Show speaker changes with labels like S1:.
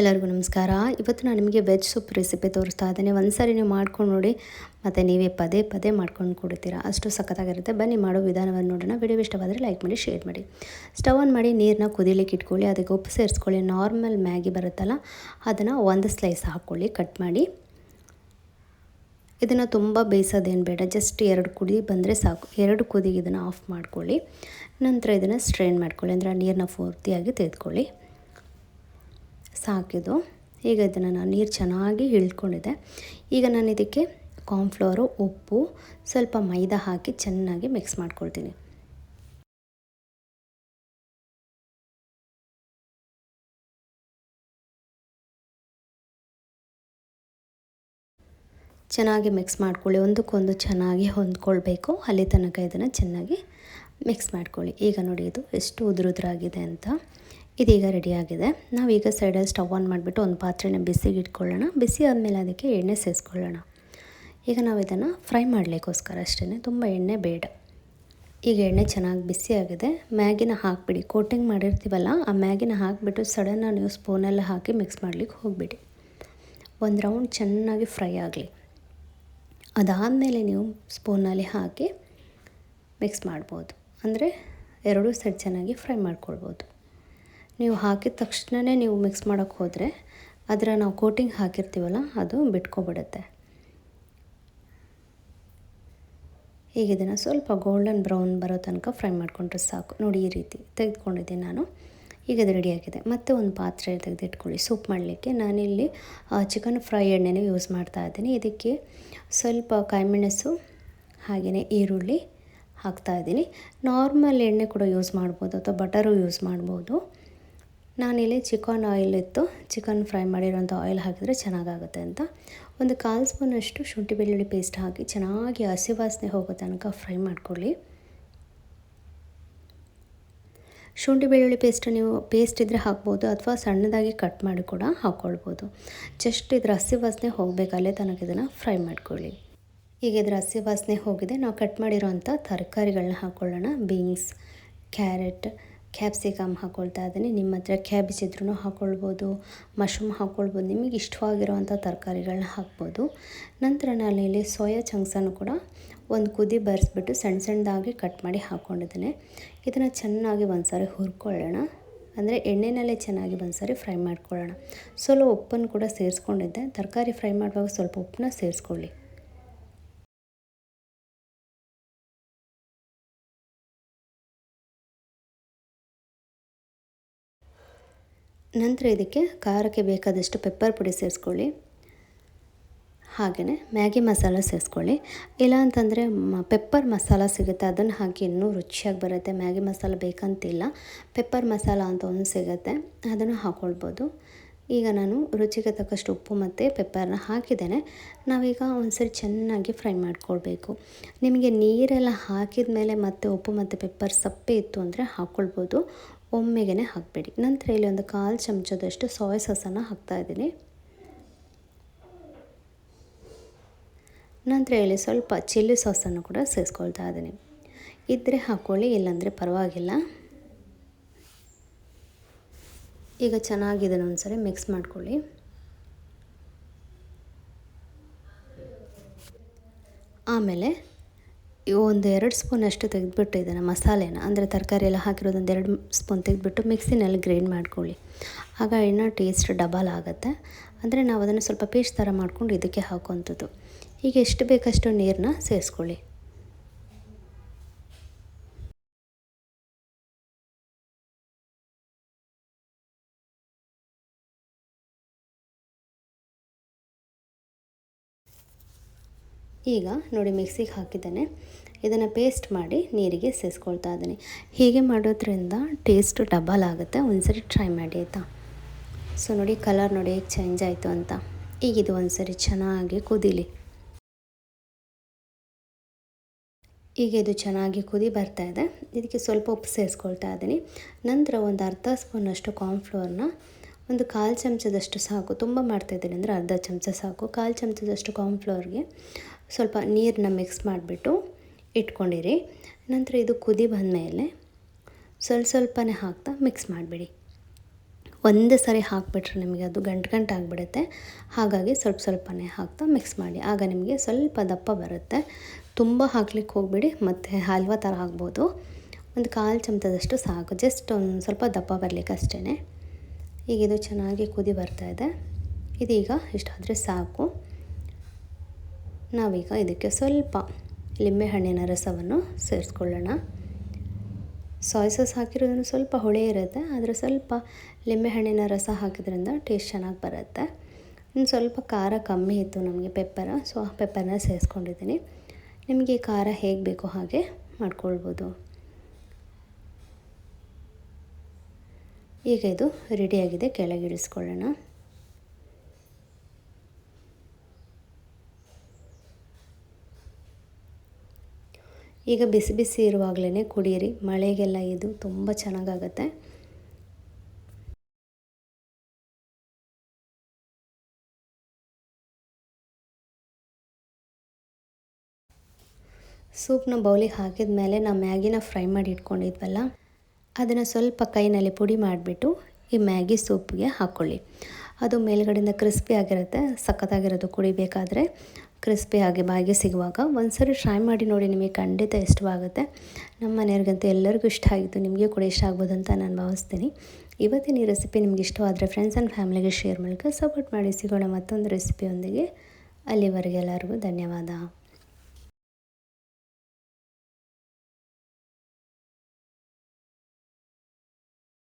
S1: ಎಲ್ಲರಿಗೂ ನಮಸ್ಕಾರ. ಇವತ್ತು ನಾನು ನಿಮಗೆ ವೆಜ್ ಸೂಪ್ ರೆಸಿಪಿ ತೋರಿಸ್ತಾ ಇದ್ದೇನೆ. ಒಂದು ಸಾರಿ ನೀವು ಮಾಡ್ಕೊಂಡು ನೋಡಿ. ಮತ್ತು ನೀವೇ ಪದೇ ಪದೇ ಮಾಡ್ಕೊಂಡು ಕೊಡ್ತೀರಾ ಅಷ್ಟು ಸಖತ್ತಾಗಿರುತ್ತೆ. ಬನ್ನಿ ಮಾಡೋ ವಿಧಾನವನ್ನು ನೋಡೋಣ. ವಿಡಿಯೋ ಇಷ್ಟವಾದರೆ ಲೈಕ್ ಮಾಡಿ, ಶೇರ್ ಮಾಡಿ. ಸ್ಟವ್ ಆನ್ ಮಾಡಿ, ನೀರನ್ನ ಕುದಿಲಿಕ್ಕೆ ಇಟ್ಕೊಳ್ಳಿ. ಅದಕ್ಕೆ ಉಪ್ಪು ಸೇರಿಸ್ಕೊಳ್ಳಿ. ನಾರ್ಮಲ್ ಮ್ಯಾಗಿ ಬರುತ್ತಲ್ಲ, ಅದನ್ನು ಒಂದು ಸ್ಲೈಸ್ ಹಾಕ್ಕೊಳ್ಳಿ. ಕಟ್ ಮಾಡಿ. ಇದನ್ನು ತುಂಬ ಬೇಯಿಸೋದೇನು ಬೇಡ. ಜಸ್ಟ್ ಎರಡು ಕುದಿ ಬಂದರೆ ಸಾಕು. ಎರಡು ಕುದಿಗೆ ಇದನ್ನು ಆಫ್ ಮಾಡ್ಕೊಳ್ಳಿ. ನಂತರ ಇದನ್ನು ಸ್ಟ್ರೈನ್ ಮಾಡ್ಕೊಳ್ಳಿ. ಅಂದರೆ ನೀರನ್ನ ಪೂರ್ತಿಯಾಗಿ ತೆಗೆದುಕೊಳ್ಳಿ. ಸಾಕಿದು ಈಗ ಇದನ್ನು ನಾನು ನೀರು ಚೆನ್ನಾಗಿ ಇಳ್ಕೊಂಡಿದ್ದೆ. ಈಗ ನಾನು ಇದಕ್ಕೆ ಕಾರ್ನ್ಫ್ಲವರು ಉಪ್ಪು, ಸ್ವಲ್ಪ ಮೈದಾ ಹಾಕಿ ಚೆನ್ನಾಗಿ ಮಿಕ್ಸ್ ಮಾಡ್ಕೊಳ್ತೀನಿ. ಚೆನ್ನಾಗಿ ಮಿಕ್ಸ್ ಮಾಡ್ಕೊಳ್ಳಿ. ಒಂದಕ್ಕೊಂದು ಚೆನ್ನಾಗಿ ಹೊಂದ್ಕೊಳ್ಬೇಕು. ಅಲ್ಲಿ ತನಕ ಇದನ್ನು ಚೆನ್ನಾಗಿ ಮಿಕ್ಸ್ ಮಾಡ್ಕೊಳ್ಳಿ. ಈಗ ನೋಡಿ, ಇದು ಎಷ್ಟು ಉದುರುದ್ರಾಗಿದೆ ಅಂತ. ಇದೀಗ ರೆಡಿಯಾಗಿದೆ ನಾವೀಗ ಸೈಡಲ್ಲಿ ಸ್ಟವ್ ಆನ್ ಮಾಡಿಬಿಟ್ಟು ಒಂದು ಪಾತ್ರೆನ ಬಿಸಿಗೆ ಇಟ್ಕೊಳ್ಳೋಣ. ಬಿಸಿ ಆದಮೇಲೆ ಅದಕ್ಕೆ ಎಣ್ಣೆ ಸೇರಿಸ್ಕೊಳ್ಳೋಣ ಈಗ ನಾವು ಇದನ್ನು ಫ್ರೈ ಮಾಡಲಿಕ್ಕೋಸ್ಕರ ಅಷ್ಟೇ ತುಂಬ ಎಣ್ಣೆ ಬೇಡ. ಈಗ ಎಣ್ಣೆ ಚೆನ್ನಾಗಿ ಬಿಸಿ ಆಗಿದೆ. ಮ್ಯಾಗಿನ ಹಾಕಿಬಿಡಿ. ಕೋಟಿಂಗ್ ಮಾಡಿರ್ತೀವಲ್ಲ, ಆ ಮ್ಯಾಗಿನ ಹಾಕಿಬಿಟ್ಟು ಸಡನ್ನಾಗಿ ನೀವು ಸ್ಪೂನೆಲ್ಲ ಹಾಕಿ ಮಿಕ್ಸ್ ಮಾಡಲಿಕ್ಕೆ ಹೋಗಿಬಿಡಿ. ಒಂದು ರೌಂಡ್ ಚೆನ್ನಾಗಿ ಫ್ರೈ ಆಗಲಿ. ಅದಾದಮೇಲೆ ನೀವು ಸ್ಪೂನಲ್ಲಿ ಹಾಕಿ ಮಿಕ್ಸ್ ಮಾಡ್ಬೋದು. ಅಂದರೆ ಎರಡೂ ಸೈಡ್ ಚೆನ್ನಾಗಿ ಫ್ರೈ ಮಾಡ್ಕೊಳ್ಬೋದು. ನೀವು ಹಾಕಿದ ತಕ್ಷಣವೇ ನೀವು ಮಿಕ್ಸ್ ಮಾಡೋಕ್ಕೆ ಹೋದರೆ ಅದರ ನಾವು ಕೋಟಿಂಗ್ ಹಾಕಿರ್ತೀವಲ್ಲ, ಅದು ಬಿಟ್ಕೊಬಿಡುತ್ತೆ. ಈಗ ಇದನ್ನು ಸ್ವಲ್ಪ ಗೋಲ್ಡನ್ ಬ್ರೌನ್ ಬರೋ ತನಕ ಫ್ರೈ ಮಾಡಿಕೊಂಡ್ರೆ ಸಾಕು. ನೋಡಿ ಈ ರೀತಿ ತೆಗೆದುಕೊಂಡಿದ್ದೀನಿ ನಾನು. ಈಗ ಅದು ರೆಡಿಯಾಗಿದೆ ಮತ್ತೆ ಒಂದು ಪಾತ್ರೆ ತೆಗೆದಿಟ್ಕೊಳ್ಳಿ. ಸೂಪ್ ಮಾಡಲಿಕ್ಕೆ ನಾನಿಲ್ಲಿ ಚಿಕನ್ ಫ್ರೈ ಎಣ್ಣೆನೇ ಯೂಸ್ ಮಾಡ್ತಾ ಇದ್ದೀನಿ. ಇದಕ್ಕೆ ಸ್ವಲ್ಪ ಕಾಯಿಮೆಣಸು, ಹಾಗೆಯೇ ಈರುಳ್ಳಿ ಹಾಕ್ತಾಯಿದ್ದೀನಿ ನಾರ್ಮಲ್ ಎಣ್ಣೆ ಕೂಡ ಯೂಸ್ ಮಾಡ್ಬೋದು ಅಥವಾ ಬಟರು ಯೂಸ್ ಮಾಡ್ಬೋದು. ನಾನಿಲ್ಲಿ ಚಿಕನ್ ಆಯಿಲ್ ಇತ್ತು. ಚಿಕನ್ ಫ್ರೈ ಮಾಡಿರೋಂಥ ಆಯಿಲ್ ಹಾಕಿದರೆ ಚೆನ್ನಾಗಾಗುತ್ತೆ ಅಂತ. ಒಂದು ಕಾಲು ಸ್ಪೂನಷ್ಟು ಶುಂಠಿ ಬೆಳ್ಳುಳ್ಳಿ ಪೇಸ್ಟ್ ಹಾಕಿ ಚೆನ್ನಾಗಿ ಹಸಿ ವಾಸನೆ ಹೋಗೋ ತನಕ ಫ್ರೈ ಮಾಡ್ಕೊಳ್ಳಿ. ಶುಂಠಿ ಬೆಳ್ಳುಳ್ಳಿ ಪೇಸ್ಟ್ ನೀವು ಪೇಸ್ಟ್ ಇದ್ದರೆ ಹಾಕ್ಬೋದು ಅಥವಾ ಸಣ್ಣದಾಗಿ ಕಟ್ ಮಾಡಿ ಕೂಡ ಹಾಕ್ಕೊಳ್ಬೋದು. ಜಸ್ಟ್ ಇದ್ರ ಹಸಿ ವಾಸನೆ ಹೋಗಬೇಕಲ್ಲೇ ತನಕ ಇದನ್ನು ಫ್ರೈ ಮಾಡ್ಕೊಳ್ಳಿ. ಈಗ ಇದ್ರ ಹಸಿ ವಾಸನೆ ಹೋಗಿದೆ. ನಾವು ಕಟ್ ಮಾಡಿರೋಂಥ ತರಕಾರಿಗಳನ್ನ ಹಾಕ್ಕೊಳ್ಳೋಣ. ಬೀನ್ಸ್, ಕ್ಯಾರೆಟ್ ಕ್ಯಾಪ್ಸಿಕಮ್ ಹಾಕ್ಕೊಳ್ತಾ ಇದ್ದೀನಿ. ನಿಮ್ಮ ಹತ್ರ ಕ್ಯಾಬೇಜ್ ಇದ್ರೂ ಹಾಕ್ಕೊಳ್ಬೋದು ಮಶ್ರೂಮ್ ಹಾಕ್ಕೊಳ್ಬೋದು ನಿಮಗೆ ಇಷ್ಟವಾಗಿರುವಂಥ ತರಕಾರಿಗಳನ್ನ ಹಾಕ್ಬೋದು. ನಂತರ ನಾನು ಇಲ್ಲಿ ಸೋಯಾ ಚಂಕ್ಸನ್ನು ಕೂಡ ಒಂದು ಕುದಿ ಬರೆಸ್ಬಿಟ್ಟು ಸಣ್ಣ ಸಣ್ಣದಾಗಿ ಕಟ್ ಮಾಡಿ ಹಾಕ್ಕೊಂಡಿದ್ದೀನಿ ಇದನ್ನು ಚೆನ್ನಾಗಿ ಒಂದು ಸಾರಿ ಹುರ್ಕೊಳ್ಳೋಣ. ಅಂದರೆ ಎಣ್ಣೆನಲ್ಲೇ ಚೆನ್ನಾಗಿ ಒಂದು ಸಾರಿ ಫ್ರೈ ಮಾಡ್ಕೊಳ್ಳೋಣ. ಸ್ವಲ್ಪ ಉಪ್ಪನ್ನು ಕೂಡ ಸೇರಿಸ್ಕೊಂಡಿದ್ದೆ. ತರಕಾರಿ ಫ್ರೈ ಮಾಡುವಾಗ ಸ್ವಲ್ಪ ಉಪ್ಪನ್ನ ಸೇರಿಸ್ಕೊಳ್ಳಿ. ನಂತರ ಇದಕ್ಕೆ ಖಾರಕ್ಕೆ ಬೇಕಾದಷ್ಟು ಪೆಪ್ಪರ್ ಪುಡಿ ಸೇರಿಸ್ಕೊಳ್ಳಿ. ಹಾಗೆಯೇ ಮ್ಯಾಗಿ ಮಸಾಲ ಸೇರಿಸ್ಕೊಳ್ಳಿ. ಇಲ್ಲ ಅಂತಂದರೆ ಮ ಪೆಪ್ಪರ್ ಮಸಾಲ ಸಿಗುತ್ತೆ. ಅದನ್ನು ಹಾಕಿ ಇನ್ನೂ ರುಚಿಯಾಗಿ ಬರುತ್ತೆ. ಮ್ಯಾಗಿ ಮಸಾಲ ಬೇಕಂತಿಲ್ಲ. ಪೆಪ್ಪರ್ ಮಸಾಲ ಅಂತ ಒಂದು ಸಿಗುತ್ತೆ. ಅದನ್ನು ಹಾಕ್ಕೊಳ್ಬೋದು ಈಗ ನಾನು ರುಚಿಗೆ ತಕ್ಕಷ್ಟು ಉಪ್ಪು ಮತ್ತು ಪೆಪ್ಪರ್ನ ಹಾಕಿದ್ದೇನೆ. ನಾವೀಗ ಒಂದ್ಸರಿ ಚೆನ್ನಾಗಿ ಫ್ರೈ ಮಾಡ್ಕೊಳ್ಬೇಕು. ನಿಮಗೆ ನೀರೆಲ್ಲ ಹಾಕಿದ ಮೇಲೆ ಮತ್ತೆ ಉಪ್ಪು ಮತ್ತು ಪೆಪ್ಪರ್ ಸಪ್ಪೆ ಇತ್ತು ಅಂದರೆ ಹಾಕ್ಕೊಳ್ಬೋದು ಒಮ್ಮೆಗೆ ಹಾಕಬೇಡಿ. ನಂತರ ಇಲ್ಲಿ ಒಂದು ಕಾಲು ಚಮಚದಷ್ಟು ಸೋಯಾ ಸಾಸನ್ನು ಹಾಕ್ತಾ ಇದ್ದೀನಿ. ನಂತರ ಇಲ್ಲಿ ಸ್ವಲ್ಪ ಚಿಲ್ಲಿ ಸಾಸನ್ನು ಕೂಡ ಸೇರಿಸ್ಕೊಳ್ತಾ ಇದ್ದೀನಿ. ಇದ್ದರೆ ಹಾಕ್ಕೊಳ್ಳಿ ಇಲ್ಲಾಂದರೆ ಪರವಾಗಿಲ್ಲ. ಈಗ ಚೆನ್ನಾಗಿ ಇದನ್ನು ಒಂದ್ಸರಿ ಮಿಕ್ಸ್ ಮಾಡ್ಕೊಳ್ಳಿ. ಆಮೇಲೆ ಒಂದು ಎರಡು ಸ್ಪೂನ್ ಅಷ್ಟು ತೆಗೆದುಬಿಟ್ಟು ಇದನ್ನು ಮಸಾಲೆನ, ಅಂದರೆ ತರಕಾರಿ ಎಲ್ಲ ಹಾಕಿರೋದು ಒಂದು ಎರಡು ಸ್ಪೂನ್ ತೆಗೆದುಬಿಟ್ಟು ಮಿಕ್ಸಿನಲ್ಲಿ ಗ್ರೈಂಡ್ ಮಾಡ್ಕೊಳ್ಳಿ. ಆಗ ಇನ್ನೂ ಟೇಸ್ಟ್ ಡಬಲ್ ಆಗುತ್ತೆ. ಅಂದರೆ ನಾವು ಅದನ್ನು ಸ್ವಲ್ಪ ಪೇಸ್ಟ್ ಥರ ಮಾಡ್ಕೊಂಡು ಇದಕ್ಕೆ ಹಾಕುವಂಥದ್ದು. ಈಗ ಎಷ್ಟು ಬೇಕಷ್ಟು ನೀರನ್ನ ಸೇರಿಸ್ಕೊಳ್ಳಿ. ಈಗ ನೋಡಿ ಮಿಕ್ಸಿಗೆ ಹಾಕಿದ್ದೇನೆ. ಇದನ್ನು ಪೇಸ್ಟ್ ಮಾಡಿ ನೀರಿಗೆ ಸೇರಿಸ್ಕೊಳ್ತಾ ಇದ್ದೀನಿ. ಹೀಗೆ ಮಾಡೋದ್ರಿಂದ ಟೇಸ್ಟ್ ಡಬಲ್ ಆಗುತ್ತೆ. ಒಂದ್ಸರಿ ಟ್ರೈ ಮಾಡಿ ಆಯಿತಾ? ಸೊ ನೋಡಿ ಕಲರ್ ನೋಡಿ ಹೇಗೆ ಚೇಂಜ್ ಆಯಿತು ಅಂತ. ಈಗ ಇದು ಒಂದ್ಸರಿ ಚೆನ್ನಾಗಿ ಕುದೀಲಿ. ಈಗ ಇದು ಚೆನ್ನಾಗಿ ಕುದಿ ಬರ್ತಾ ಇದೆ. ಇದಕ್ಕೆ ಸ್ವಲ್ಪ ಉಪ್ಪು ಸೇರಿಸ್ಕೊಳ್ತಾ ಇದ್ದೀನಿ. ನಂತರ ಒಂದು ಅರ್ಧ ಸ್ಪೂನಷ್ಟು ಕಾರ್ನ್ಫ್ಲೋರ್ನ ಒಂದು ಕಾಲು ಚಮಚದಷ್ಟು ಸಾಕು. ತುಂಬ ಮಾಡ್ತಾಯಿದ್ದೀನಿ ಅಂದರೆ ಅರ್ಧ ಚಮಚ ಸಾಕು. ಕಾಲು ಚಮಚದಷ್ಟು ಕಾರ್ನ್ಫ್ಲೋರ್ಗೆ ಸ್ವಲ್ಪ ನೀರನ್ನ ಮಿಕ್ಸ್ ಮಾಡಿಬಿಟ್ಟು ಇಟ್ಕೊಂಡಿರಿ. ನಂತರ ಇದು ಕುದಿ ಬಂದಮೇಲೆ ಸ್ವಲ್ಪ ಸ್ವಲ್ಪನೇ ಹಾಕ್ತಾ ಮಿಕ್ಸ್ ಮಾಡಿಬಿಡಿ. ಒಂದೇ ಸಾರಿ ಹಾಕಿಬಿಟ್ರೆ ನಿಮಗೆ ಅದು ಗಂಟು ಗಂಟು ಆಗಿಬಿಡುತ್ತೆ. ಹಾಗಾಗಿ ಸ್ವಲ್ಪ ಸ್ವಲ್ಪನೇ ಹಾಕ್ತಾ ಮಿಕ್ಸ್ ಮಾಡಿ. ಆಗ ನಿಮಗೆ ಸ್ವಲ್ಪ ದಪ್ಪ ಬರುತ್ತೆ. ತುಂಬ ಹಾಕ್ಲಿಕ್ಕೆ ಹೋಗಬೇಡಿ. ಮತ್ತು ಹಲ್ವಾ ಥರ ಆಗ್ಬೋದು. ಒಂದು ಕಾಲು ಚಮಚದಷ್ಟು ಸಾಕು. ಜಸ್ಟ್ ಒಂದು ಸ್ವಲ್ಪ ದಪ್ಪ ಬರಲಿಕ್ಕೆ ಅಷ್ಟೇ ಈಗ ಇದು ಚೆನ್ನಾಗಿ ಕುದಿ ಬರ್ತಾ ಇದೆ. ಇದೀಗ ಇಷ್ಟಾದರೆ ಸಾಕು. ನಾವೀಗ ಇದಕ್ಕೆ ಸ್ವಲ್ಪ ಲಿಂಬೆಹಣ್ಣಿನ ರಸವನ್ನು ಸೇರಿಸ್ಕೊಳ್ಳೋಣ. ಸಾಯ್ ಸಾಸ್ ಹಾಕಿರೋದನ್ನು ಸ್ವಲ್ಪ ಹೊಳೆ ಇರುತ್ತೆ, ಆದರೆ ಸ್ವಲ್ಪ ಲಿಂಬೆಹಣ್ಣಿನ ರಸ ಹಾಕಿದ್ರಿಂದ ಟೇಸ್ಟ್ ಚೆನ್ನಾಗಿ ಬರುತ್ತೆ. ಇನ್ನು ಸ್ವಲ್ಪ ಖಾರ ಕಮ್ಮಿ ಇತ್ತು ನಮಗೆ ಪೆಪ್ಪರ ಸೊ ಆ ಪೆಪ್ಪರನ್ನ ಸೇರಿಸ್ಕೊಂಡಿದ್ದೀನಿ. ನಿಮಗೆ ಖಾರ ಹೇಗೆ ಬೇಕೋ ಹಾಗೆ ಮಾಡ್ಕೊಳ್ಬೋದು. ಈಗ ಇದು ರೆಡಿಯಾಗಿದೆ ಕೆಳಗಿಳಿಸ್ಕೊಳ್ಳೋಣ ಈಗ ಬಿಸಿ ಬಿಸಿ ಇರುವಾಗಲೇ ಕುಡಿಯಿರಿ. ಮಳೆಗೆಲ್ಲ ಇದು ತುಂಬ ಚೆನ್ನಾಗಾಗತ್ತೆ. ಸೂಪ್ನ ಬೌಲಿಗೆ ಹಾಕಿದ ಮೇಲೆ ನಾವು ಮ್ಯಾಗಿನ ಫ್ರೈ ಮಾಡಿ ಇಟ್ಕೊಂಡಿದ್ವಲ್ಲ, ಅದನ್ನು ಸ್ವಲ್ಪ ಕೈನಲ್ಲಿ ಪುಡಿ ಮಾಡಿಬಿಟ್ಟು ಈ ಮ್ಯಾಗಿ ಸೂಪ್ಗೆ ಹಾಕ್ಕೊಳ್ಳಿ ಅದು ಮೇಲ್ಗಡೆಯಿಂದ ಕ್ರಿಸ್ಪಿ ಆಗಿರುತ್ತೆ, ಸಖತ್ತಾಗಿರೋದು ಕುಡಿಬೇಕಾದ್ರೆ. ಕ್ರಿಸ್ಪಿ ಆಗಿ ಬಾಯಿಗೆ ಸಿಗುವಾಗ ಒಂದ್ಸರಿ ಟ್ರೈ ಮಾಡಿ ನೋಡಿ, ನಿಮಗೆ ಖಂಡಿತ ಇಷ್ಟವಾಗುತ್ತೆ. ನಮ್ಮ ಮನೆಯವ್ರಿಗಂತೂ ಎಲ್ಲರಿಗೂ ಇಷ್ಟ ಆಗಿತ್ತು ನಿಮಗೆ ಕೂಡ ಇಷ್ಟ ಆಗ್ಬೋದು ಅಂತ ನಾನು ಭಾವಿಸ್ತೀನಿ. ಇವತ್ತಿನ ಈ ರೆಸಿಪಿ ನಿಮ್ಗೆ ಇಷ್ಟವಾದರೆ ಫ್ರೆಂಡ್ಸ್ ಆ್ಯಂಡ್ ಫ್ಯಾಮಿಲಿಗೆ ಶೇರ್ ಮೂಲಕ ಸಪೋರ್ಟ್ ಮಾಡಿ. ಸಿಗೋಣ ಮತ್ತೊಂದು ರೆಸಿಪಿಯೊಂದಿಗೆ ಅಲ್ಲಿವರೆಗೆ ಎಲ್ಲರಿಗೂ ಧನ್ಯವಾದ.